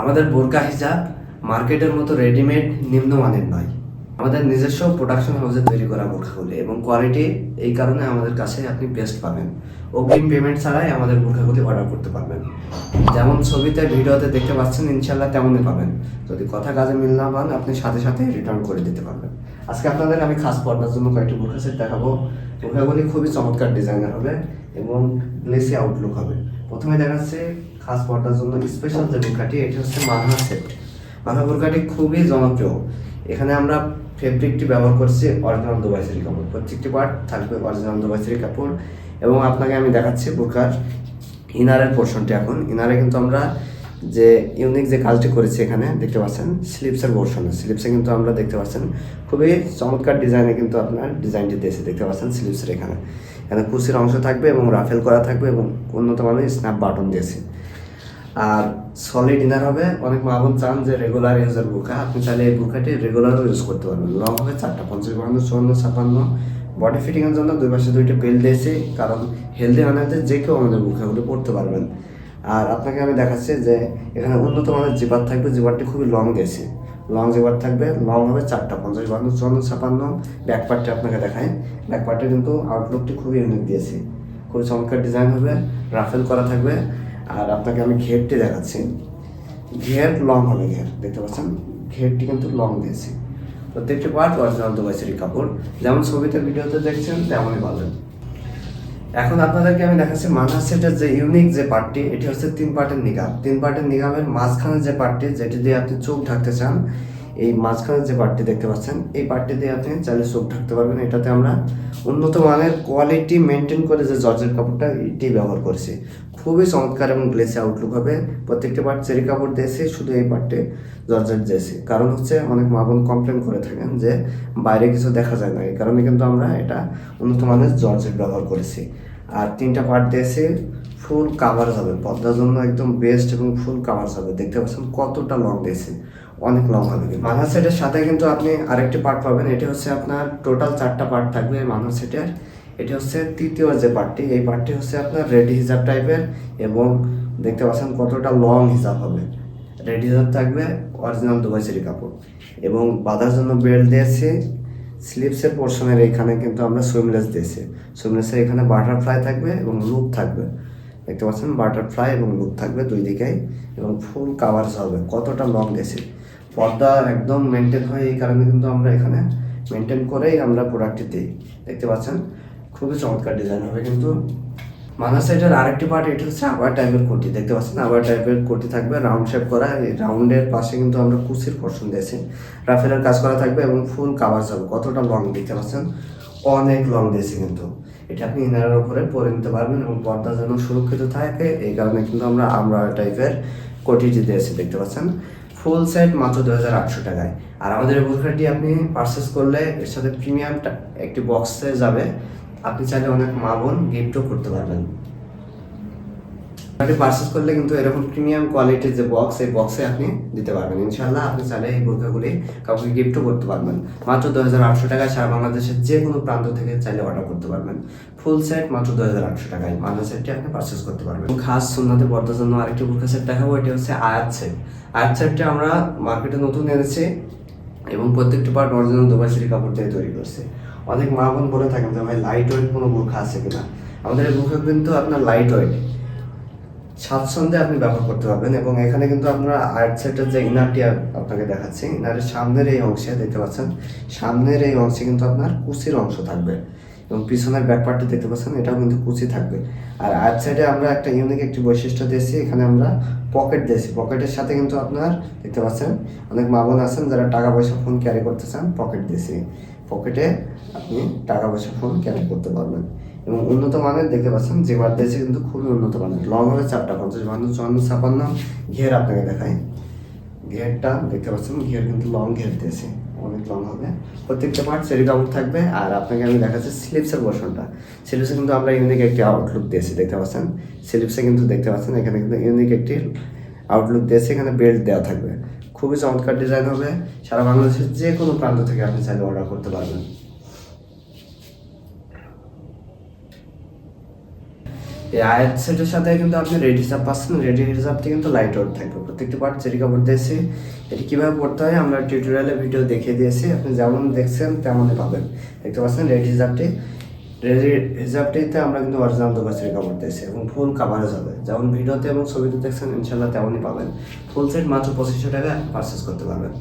আমাদের বোরকা হিজাব মার্কেটের মতো রেডিমেড নিম্নমানের নয়। আমাদের নিজস্ব প্রোডাকশন হাউসে তৈরি করা বোরখাগুলি এবং কোয়ালিটি এই কারণে আমাদের কাছে আপনি বেস্ট পাবেন। অগ্রিম পেমেন্ট ছাড়াই আমাদের বোরখাগুলি অর্ডার করতে পারবেন। যেমন ছবিতে, ভিডিওতে দেখতে পাচ্ছেন ইনশাল্লাহ তেমনই পাবেন। যদি কথা কাজে মিল না পান, আপনি সাথে সাথে রিটার্ন করে দিতে পারবেন। আজকে আপনাদের আমি খাস পর্দার জন্য কয়েকটি বোরখা সেট দেখাবো। বোরখাগুলি খুবই চমৎকার ডিজাইনার হবে এবং গ্লেসি আউটলুক হবে। প্রথমে দেখাচ্ছে খাস পড়ার জন্য স্পেশাল যে বোরকাটি এটি হচ্ছে মানহা সেট মানহা বোরকাটি খুবই জনপ্রিয়। এখানে আমরা ফেব্রিকটি ব্যবহার করছি অরিজিনাল দুবাইসেরি কাপড়। প্রত্যেকটি পার্ট থাকবে অরিজিনাল দুবাইসেরি কাপড়। এবং আপনাকে আমি দেখাচ্ছি বোরকার ইনারের পোর্শনটি এখন। ইনারে কিন্তু আমরা যে ইউনিক যে কাজটি করেছি এখানে, দেখতে পাচ্ছেন স্লিপসের পোর্শনে স্লিপসে কিন্তু আমরা দেখতে পাচ্ছেন, খুবই চমৎকার ডিজাইনে কিন্তু আপনার ডিজাইনটি দিয়েছে দেখতে পাচ্ছেন স্লিপসের এখানে। এখানে কুচির অংশ থাকবে এবং রাফেল করা থাকবে এবং উন্নত মানের স্ন্যাপ বাটন দিয়েছে। আর সলিড ইনার হবে, অনেক মা বোন চান যে রেগুলার ইউজের বুকা। আপনি চাইলে এই বুকাটি রেগুলারও ইউজ করতে পারবেন। লং হবে চারটা, পঞ্চাশ বাহান্ন, চুয়ান্ন ছাপান্ন বডি ফিটিংয়ের জন্য দুই পাশে দুইটা বেল দিয়েছি, কারণ হেলদি বানাতে যে কেউ আমাদের বুকাগুলো পড়তে পারবেন। আর আপনাকে আমি দেখাচ্ছি যে এখানে উন্নত মানের জিপার থাকবে, জিপারটি খুবই লং দিয়েছি লং জিপার থাকবে লং হবে চারটা, পঞ্চাশ বাহান্ন, চুয়ান্ন, ছাপান্ন। ব্যাক পার্টটি আপনাকে দেখায় ব্যাক পার্টে কিন্তু আউটলুকটি খুবই ইউনিক দিয়েছে। খুবই চমৎকার ডিজাইন হবে রাফেল করা থাকবে। আর আপনাকে আমি ঘেরটি দেখাচ্ছি। ঘের লং হবে ঘের, দেখতে পাচ্ছেন? ঘেরটি কিন্তু লং দিয়েছি। প্রত্যেকটি পার্ট অরিজিনাল দুবাইসেরি কাপড়। যেমন ছবিতে, ভিডিওতে দেখছেন, তেমনই পাবেন। এখন আপনাদেরকে আমি দেখাচ্ছি মানহার সেটের যে ইউনিক যে পার্টটি এটি হচ্ছে তিন পার্টের নিগাম তিন পার্টের নিগামের মাঝখানে যে পার্টটি যেটি দিয়ে আপনি চোখ ঢাকতে চান এই মাঝখানে যে পার্টটি দেখতে পাচ্ছেন, এই পার্টটি দিয়ে আপনি চাইলে চোখ ঢাকতে পারবেন। এটাতে আমরা উন্নত মানের কোয়ালিটি মেনটেন করে যে জর্জের কাপড়টা এটি ব্যবহার করেছি। খুবই চমৎকার এবং গ্লেসি আউটলুক হবে। প্রত্যেকটি পার্ট চেরি কাপড় দিয়েছি, শুধু এই পার্টে জর্জেট দিয়েছি। কারণ হচ্ছে অনেক মা বোন কমপ্লেন করে থাকেন যে বাইরে কিছু দেখা যায় না। এই কারণে কিন্তু আমরা এটা উন্নত মানের জর্জেট ব্যবহার করেছি। আর তিনটা পার্ট দিয়েছি ফুল কাভার হবে। পদ্মার জন্য একদম বেস্ট এবং ফুল কাভার হবে। দেখতে পাচ্ছেন কতটা লং দিয়েছি। অনেক লং হবে কিন্তু। মানহার সেটের সাথে কিন্তু আপনি আরেকটি পার্ট পাবেন, এটি হচ্ছে আপনার টোটাল চারটা পার্ট থাকবে মানহার সেটের এটি হচ্ছে তৃতীয় যে পার্টটি এই পার্টটি হচ্ছে আপনার রেডি হিজাব টাইপের এবং দেখতে পাচ্ছেন কতটা লং হিজাব হবে। রেডি হিজাব থাকবে অরিজিনাল দুবাইসেরি কাপড়। এবং বাঁধার জন্য বেল্ট দিয়েছি স্লিপসের পোর্শনের এখানে কিন্তু আমরা সুইমলেস দিয়েছি। সুইমলেসের এখানে বাটারফ্লাই থাকবে এবং লুপ থাকবে। দেখতে পাচ্ছেন বাটারফ্লাই এবং লুপ থাকবে দুই দিকেই এবং ফুল কাভার্স হবে। কতটা লং দিয়েছি? পর্দা একদম মেনটেন হয় এই কারণে কিন্তু আমরা এখানে মেনটেন করেই আমরা প্রোডাক্টটি দিই। দেখতে পাচ্ছেন? খুবই চমৎকার ডিজাইন হবে কিন্তু। মানা সাইডের আরেকটি পার্ট এটা হচ্ছে আবার টাইপের কোটি দেখতে পাচ্ছেন? আবার টাইপের কোটি থাকবে রাউন্ড শেপ করা। এই রাউন্ডের পাশে কিন্তু আমরা কুচির পশন দিয়েছি। রাফেলের কাজ করা থাকবে এবং ফুল কাভার হবে কতটা লং দেখতে পাচ্ছেন? অনেক লং দিয়েছি কিন্তু। এটা আপনি ইনারের উপরে পরে নিতে পারবেন এবং পর্দা যেন সুরক্ষিত থাকে, এই কারণে কিন্তু আমরা আমরা টাইপের কোটিটি দিয়েছি, দেখতে পাচ্ছেন? ফুল সেট মাত্র দু হাজার আটশো টাকায়। আর আমাদের বোরখাটি আপনি পারচেস করলে এর সাথে প্রিমিয়ামটা একটি বক্সে যাবে। আপনি চাইলে অনেক মা বোন গিফটও করতে পারবেন। আপনি পারচেস করলে কিন্তু এরকম প্রিমিয়াম কোয়ালিটির যে বক্স এই বক্সে আপনি দিতে পারবেন। ইনশাল্লাহ আপনি চাইলে এই বোরখাগুলি কাউকে গিফটও করতে পারবেন। মাত্র দু হাজার আটশো টাকায় সারা বাংলাদেশের যে কোনো প্রান্ত থেকে চাইলে অর্ডার করতে পারবেন। ফুল সেট মাত্র দু হাজার আটশো টাকায়। মাথা সেটটি আপনি পারচেস করতে পারবেন। খাস সুন্নাতে পর্দার জন্য আরেকটি বোরখা সেট দেখাবো, এটি হচ্ছে আয়াত সেট আয়াত সেটটি আমরা মার্কেটে নতুন এনেছি এবং প্রত্যেকটি পার্ট অরিজিনাল দুবাইশিরি কাপড় দিয়ে তৈরি করছে। অনেক মা বোন বলে থাকেন যে, ভাই লাইট ওয়েট কোনো বোরখা আছে কিনা? আমাদের এই বোরখা কিন্তু আপনার লাইট ওয়েট স্বাচ্ছন্দ্যে আপনি ব্যবহার করতে পারবেন এবং এখানে কিন্তু আপনারা আর্ট সেটের যে ইনারটি আপনাকে দেখাচ্ছি ইনারের সামনের এই অংশে দেখতে পাচ্ছেন, সামনের এই অংশে কিন্তু আপনার কুচির অংশ থাকবে। এবং পিছনের ব্যাক পার্টটি দেখতে পাচ্ছেন, এটাও কিন্তু কুচি থাকবে। আর আর্ট সাইডে আমরা একটা ইউনিক একটি বৈশিষ্ট্য দিয়েছি, এখানে আমরা পকেট দিয়েছি। পকেটের সাথে কিন্তু আপনার দেখতে পাচ্ছেন, অনেক মা বোন আছেন যারা টাকা পয়সা ফোন ক্যারি করতে চান পকেট দিয়েছি। পকেটে আপনি টাকা পয়সা ফোন ক্যারি করতে পারবেন। এবং উন্নত মানের দেখতে পাচ্ছেন, যে বার দিয়েছে কিন্তু খুবই উন্নত মানের। লং হবে চারটা পঞ্চাশ বান্ন চুয়ান্ন, ছাপান্ন, ঘের আপনাকে দেখায় ঘেরটা দেখতে পাচ্ছেন, ঘের কিন্তু লং ঘের দিয়েছে। অনেক লং হবে। প্রত্যেকটা পার্ট সেরি কাপড় থাকবে আর আপনাকে আমি দেখাচ্ছি স্লিপসের পোর্শনটা স্লিপসে কিন্তু আমরা ইউনিক একটি আউটলুক দিয়েছি, দেখতে পাচ্ছেন? স্লিপসে কিন্তু দেখতে পাচ্ছেন, এখানে কিন্তু ইউনিক একটি আউটলুক দিয়েছে, এখানে বেল্ট দেওয়া থাকবে। খুবই চমৎকার ডিজাইন হবে। সারা বাংলাদেশের যে কোনো প্রান্ত থেকে আপনি চাইলে অর্ডার করতে পারবেন। এই আয়াত সেটের সাথে কিন্তু আপনি রেড হিসাব পাচ্ছেন। রেড হিসাবটি কিন্তু লাইট ওয়েট থাকবে। প্রত্যেকটি পার্ট চেরি কাপড় দিয়েছি, এটি কীভাবে পড়তে হয় আমরা টিউটোরিয়ালে ভিডিও দেখিয়ে দিয়েছি। আপনি যেমন দেখছেন তেমনই পাবেন। দেখতে পাচ্ছেন রেড হিসাবটি? রেড হিসাবটিতে আমরা কিন্তু অরিজিনাল চেরি কাপড় দিয়েছি এবং ফুল কাভারেজ হবে। যেমন ভিডিওতে এবং ছবিতে দেখছেন ইনশাল্লাহ তেমনই পাবেন। ফুল সেট মাত্র পঁচিশশো টাকা পারচেস করতে পারবেন।